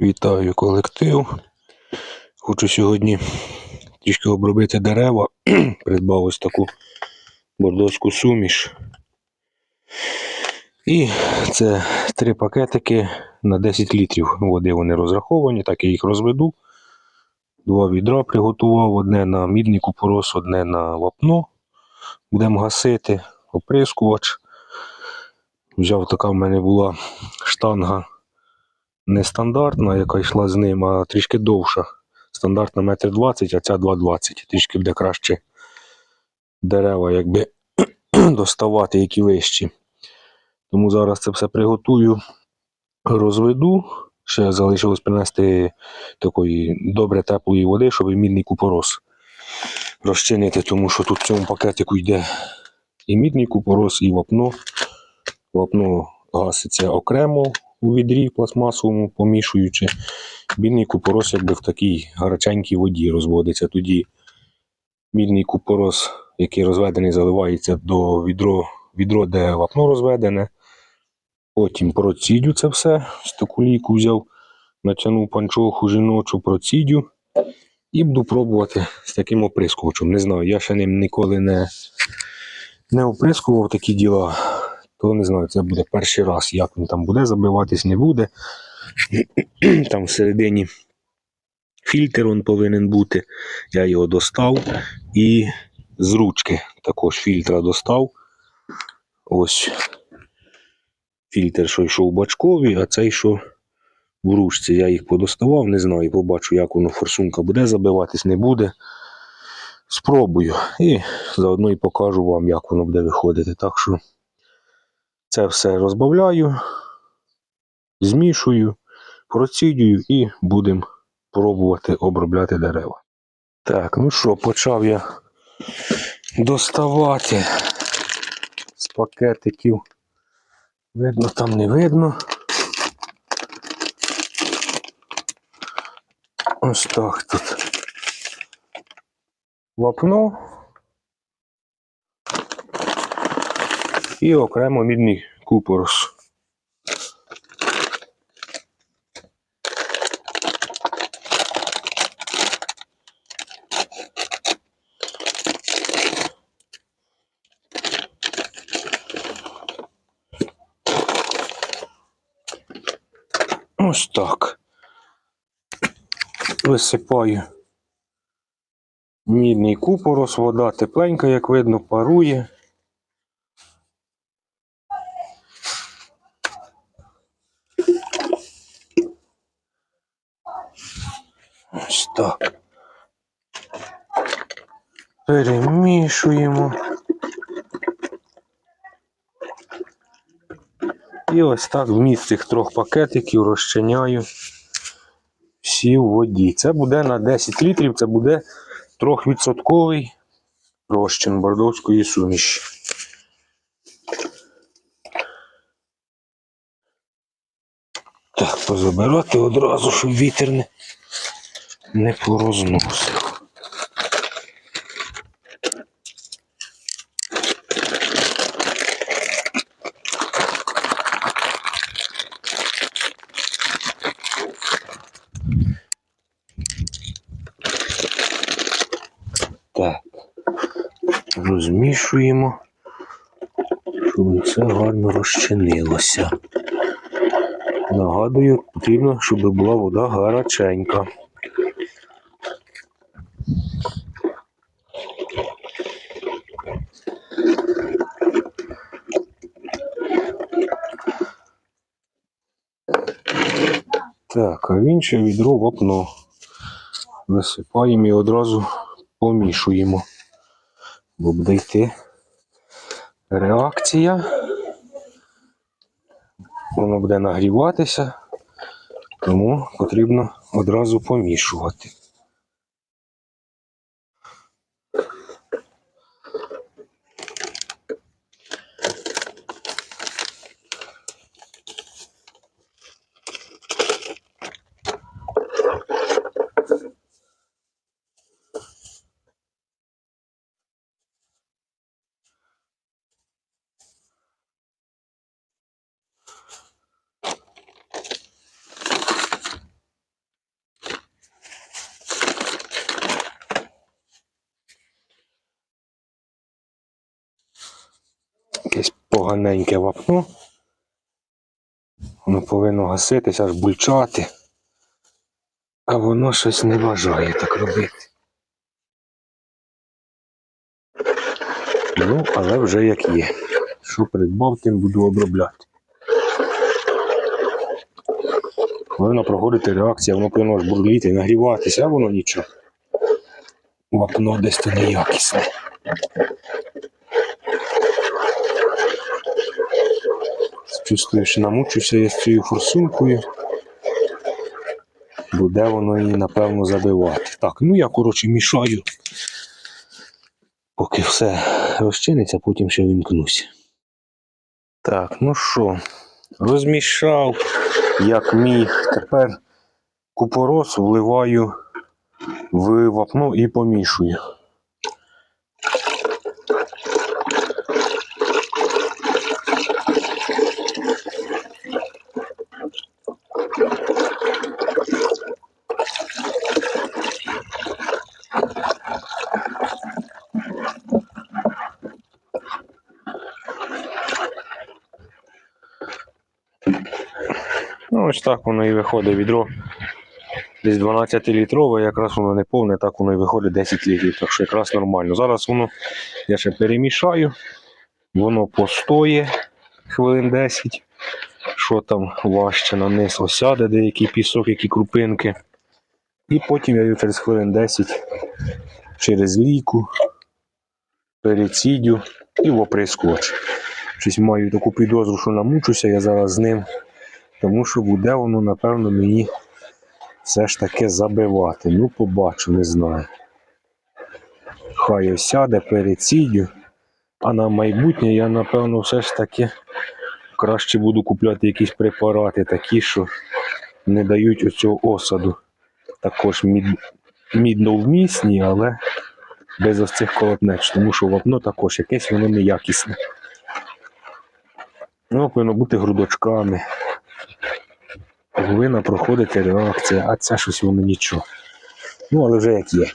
Вітаю колектив. Хочу сьогодні трішки обробити дерева. Придбав ось таку бордоську суміш. І це три пакетики на 10 літрів води вони розраховані, так я їх розведу. Два відра приготував, одне на мідний купорос, одне на вапно. Будемо гасити, оприскувач. Взяв така в мене була штанга не стандартна, яка йшла з ним, а трішки довша. Стандартна метр двадцять, а ця 2,20. Трішки буде краще дерева якби доставати, які вищі. Тому зараз це все приготую, розведу. Ще залишилось принести такої добре теплої води, щоб мідний купорос розчинити, тому що тут в цьому пакетику йде і мідний купорос, і вапно. Вапно гаситься окремо у відрі пластмасовому, помішуючи. Мідний купорос якби в такій гаряченькій воді розводиться. Тоді мідний купорос, який розведений, заливається до відро, відро де вапно розведене. Потім процідю це все, з таку ліку взяв, натягнув панчоху жіночу, процідю. І буду пробувати з таким оприскувачем. Не знаю, я ще ним ніколи не, не оприскував такі діла, то не знаю, це буде перший раз, як він там буде, забиватись не буде. Там всередині фільтр он повинен бути. Я його достав і з ручки також фільтра достав. Ось фільтр, що йшов бачковий, а цей, що в ручці. Я їх подоставав, не знаю, побачу, як воно форсунка буде забиватись, не буде. Спробую. І заодно і покажу вам, як воно буде виходити. Так що це все розбавляю, змішую, процідюю і будемо пробувати обробляти дерева. Так, ну що, почав я доставати з пакетиків. Видно, там не видно. Ось так тут. Вапно. І окремо мідний купорос. Ось так. Висипаю мідний купорос, вода тепленька, як видно, парує. Ось так. Перемішуємо. І ось так вміст цих трьох пакетиків розчиняю всі в воді. Це буде на 10 літрів, це буде 3% розчин бордовської суміші. Так, позабирати одразу, щоб вітер не, не порозносив. Так. Розмішуємо, щоб все гарно розчинилося. Нагадую, потрібно, щоб була вода гаряченька. Так, а в інше відро вапно. Висипаємо і одразу помішуємо. Бо буде йти реакція. Воно буде нагріватися, тому потрібно одразу помішувати. Поганеньке вапно. Воно повинно гаситися, аж бульчати. А воно щось не бажає так робити. Ну, але вже як є. Що придбав, тим буду обробляти. Повинна проходити реакція, воно повинно ж бурліти, нагріватися, а воно нічого. Вапно десь то неякісне. Чувствую, що намучуся я з цією форсункою. Буде воно її, напевно, забивати. Так, ну я, коротше, мішаю. Поки все розчиниться, потім ще вімкнуся. Так, ну що, розмішав, як міг. Тепер купорос вливаю в вапно і помішую. Ну, ось так воно і виходить відро. Десь 12-літрове, якраз воно не повне, так воно і виходить 10 літрів, так що якраз нормально. Зараз воно я ще перемішаю, воно постоє хвилин 10, що там важче на низ осяде, деякий пісок, які крупинки. І потім я його через хвилин 10 через лійку перецідю і в оприскувач. Щось маю таку підозру, що намучуся я зараз з ним. Тому що буде воно, напевно, мені все ж таки забивати. Ну, побачу, не знаю. Хай осяде, перецідю. А на майбутнє я, напевно, все ж таки краще буду купляти якісь препарати, такі, що не дають оцього осаду. Також мід... мідновмісні, але без ось цих колотнеч, тому що вапно також якесь воно неякісне. Ну, повинно бути грудочками повинна проходити реакція, а це щось воно нічого. Ну, але вже як є.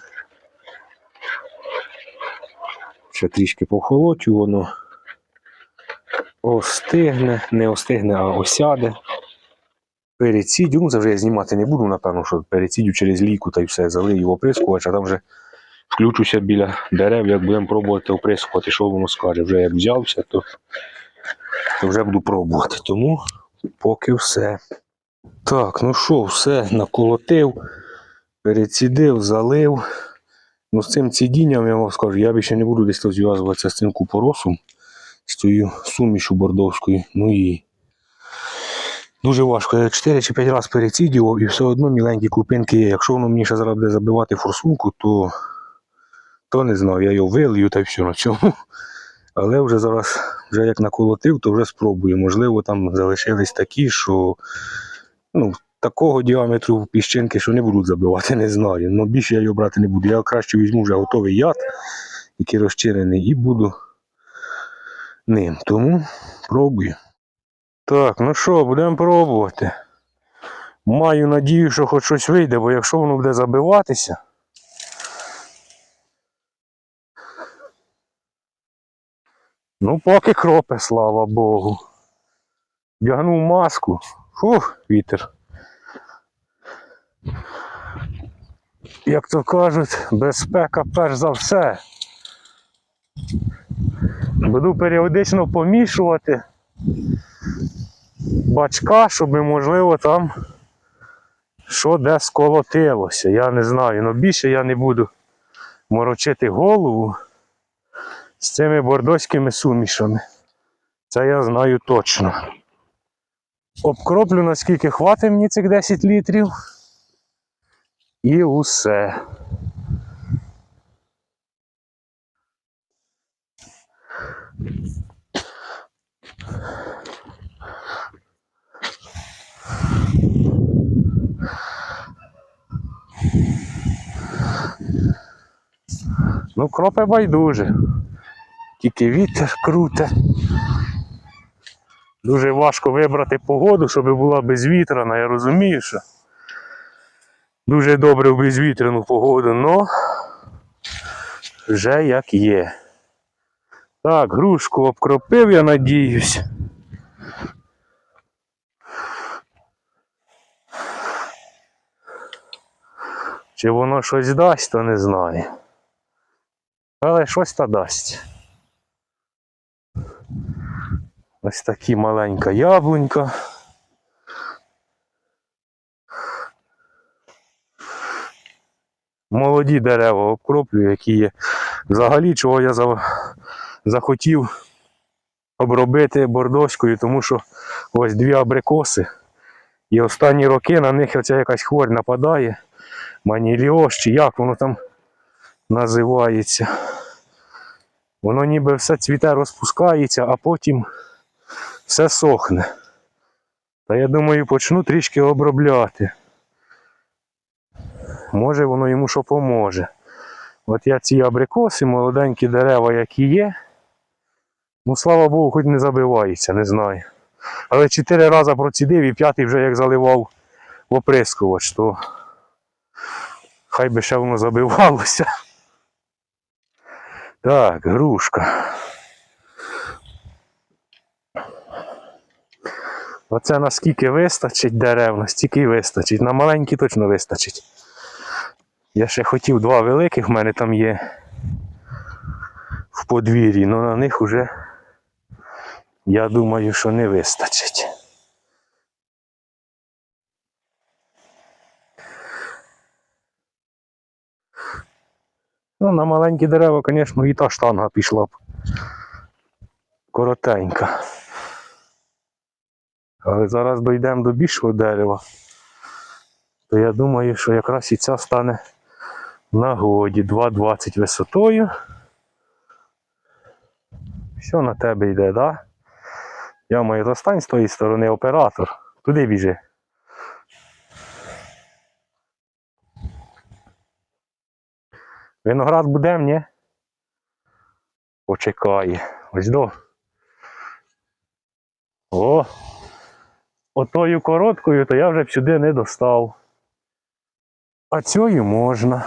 Ще трішки похолодю, воно остигне, не остигне, а осяде. Перецідю, ну це вже я знімати не буду, напевно, що перецідю через лійку та й все, залию оприскувач, а там вже включуся біля дерев, як будемо пробувати оприскувати, що воно скаже. Вже як взявся, то, то вже буду пробувати. Тому поки все. Так, ну що, все наколотив, перецідив, залив. Ну, з цим цідінням я вам скажу, я більше не буду десь розв'язуватися з цим купоросом, з цією сумішю бордовською. Ну і дуже важко. Я 4 чи 5 разів перецідював і все одно міленькі крупинки є. Якщо воно мені ще зараз буде забивати форсунку, то, то не знаю, я його вилью та й все на цьому. Але вже зараз, вже як наколотив, то вже спробую. Можливо, там залишились такі, що ну, такого діаметру піщинки, що не будуть забивати, не знаю. Ну більше я його брати не буду. Я краще візьму вже готовий яд, який розчинений, і буду ним. Тому пробую. Так, ну що, будемо пробувати. Маю надію, що хоч щось вийде, бо якщо воно буде забиватися. Ну, поки кропе, слава Богу. Вдягнув маску. Фух, вітер. Як то кажуть, безпека перш за все. Буду періодично помішувати бачка, щоб можливо там що де сколотилося. Я не знаю, але більше я не буду морочити голову з цими бордоськими сумішами. Це я знаю точно. Обкроплю наскільки хватить мені цих 10 літрів. І усе. Ну, кропе байдуже. Тільки вітер круте. Дуже важко вибрати погоду, щоб була безвітряна. Я розумію, що дуже добре в безвітряну погоду, але вже як є. Так, грушку обкропив, я надіюсь. Чи воно щось дасть, то не знаю. Але щось та дасть. Ось такі маленька яблунька. Молоді дерева обкроплюю, які є. Взагалі, чого я за- захотів обробити бордоською, тому що ось дві абрикоси. І останні роки на них оця якась хворь нападає. Маніліоз, чи як воно там називається. Воно ніби все цвіте, розпускається, а потім все сохне. Та я думаю, почну трішки обробляти. Може воно йому що поможе. От я ці абрикоси, молоденькі дерева, які є. Ну, слава Богу, хоч не забивається, не знаю. Але чотири рази процідив і п'ятий вже як заливав в оприскувач, то хай би ще воно забивалося. Так, грушка. Оце наскільки вистачить дерев, настільки й вистачить. На маленькі точно вистачить. Я ще хотів два великих, в мене там є в подвір'ї, але на них уже я думаю, що не вистачить. Ну, на маленькі дерева, звісно, і та штанга пішла б. Коротенька. Але зараз дійдемо до більшого дерева, то я думаю, що якраз і ця стане в нагоді 2,20 висотою. Все на тебе йде, так? Да? Я маю застань з тої сторони оператор. Туди біжи. Виноград будем, ні? Почекає. Ось до. О! Отою короткою, то я вже б сюди не достав. А цю можна.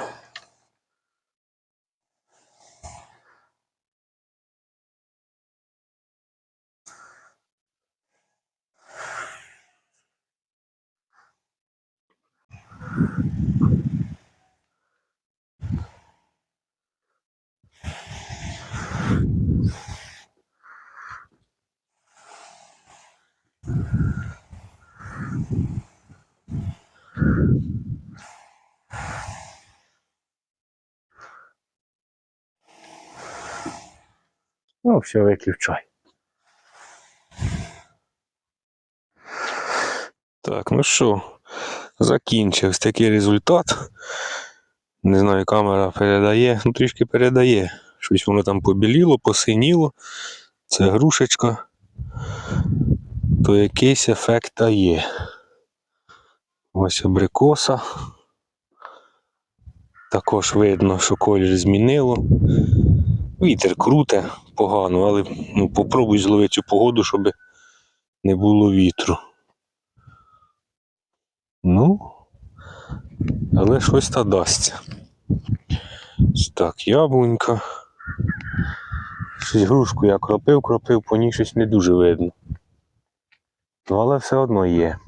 Ну, все, виключай. Так, ну що, закінчився такий результат. Не знаю, камера передає, ну трішки передає. Щось воно там побіліло, посиніло. Це грушечка. То якийсь ефект та є. Ось абрикоса. Також видно, що колір змінило. Вітер круте, погано, але ну, попробуй зловити цю погоду, щоб не було вітру. Ну, але щось та дасться. Так, яблунька. Щось грушку я кропив, кропив, по ній щось не дуже видно. Ну, але все одно є.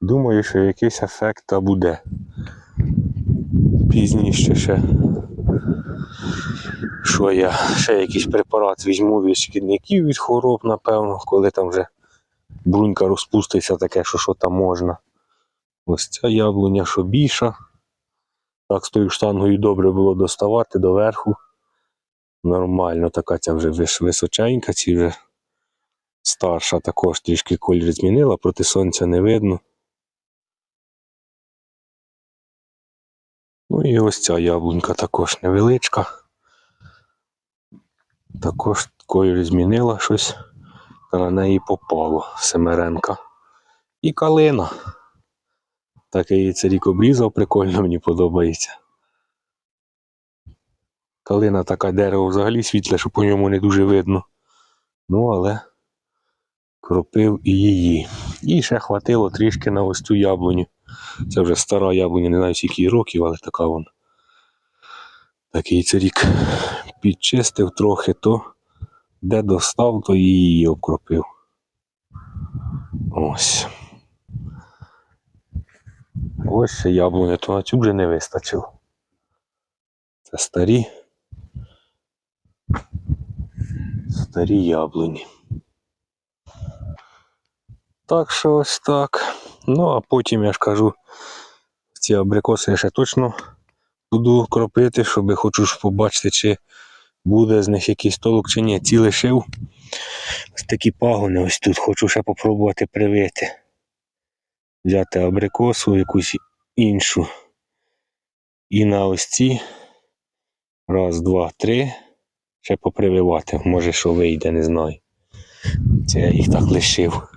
Думаю, що якийсь ефект та буде. Пізніше ще. Що я? Ще якийсь препарат візьму від шкідників від хвороб, напевно, коли там вже брунька розпуститься, таке, що що там можна. Ось ця яблуня, що більша. Так з тою штангою добре було доставати доверху. Нормально, така ця вже височенька, ці вже старша також трішки колір змінила, проти сонця не видно. Ну і ось ця яблунька також невеличка. Також колір змінила щось, та на неї попало семеренка. І калина. Так я її це рік обрізав, прикольно мені подобається. Калина така дерево взагалі світле, що по ньому не дуже видно. Ну, але кропив і її. І ще хватило трішки на ось цю яблуню. Це вже стара яблуня, не знаю скільки років, але така вона. Такий це рік підчистив трохи, то де достав, то і її обкропив. Ось. Ось ще яблуня, то на цю вже не вистачило. Це старі. Старі яблуні. Так що ось так. Ну, а потім я ж кажу, ці абрикоси я ще точно буду кропити, щоб хочу ж побачити, чи буде з них якийсь толок чи ні. Ці лишив. Ось такі пагони ось тут хочу ще попробувати привити. Взяти абрикосу якусь іншу. І на ось ці. Раз, два, три. Ще попрививати. Може, що вийде, не знаю. Це я їх так лишив.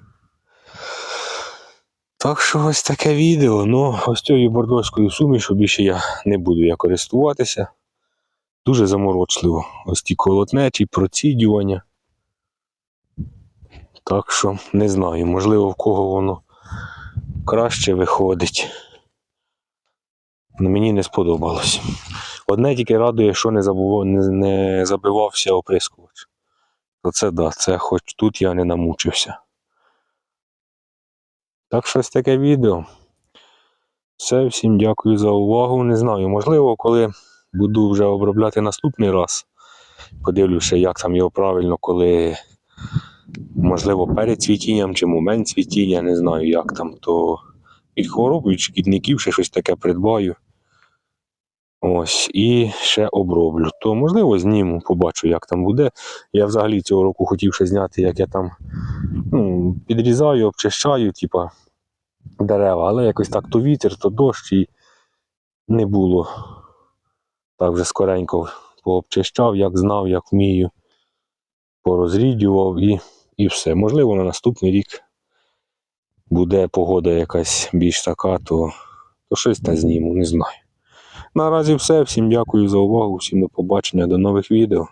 Так що ось таке відео. Ну, ось цією бордоською сумішю більше я не буду я користуватися. Дуже заморочливо. Ось ті колотнечі, процідювання. Так що не знаю, можливо, в кого воно краще виходить. Но мені не сподобалось. Одне тільки радує, що не, забував, не, не забивався оприскувач. То це да, це хоч тут я не намучився. Так що ось таке відео. Все, всім дякую за увагу. Не знаю, можливо, коли буду вже обробляти наступний раз, подивлюся, як там його правильно, коли можливо перед цвітінням чи момент цвітіння, не знаю, як там, то від хвороб, від шкідників ще щось таке придбаю. Ось, і ще оброблю. То можливо зніму, побачу, як там буде. Я взагалі цього року хотів ще зняти, як я там ну, підрізаю, обчищаю, типа дерева, але якось так то вітер, то дощ і не було. Так вже скоренько пообчищав, як знав, як вмію, порозрідював і, і все. Можливо, на наступний рік буде погода якась більш така, то, то щось та зніму, не знаю. Наразі все. Всім дякую за увагу, всім до побачення, до нових відео.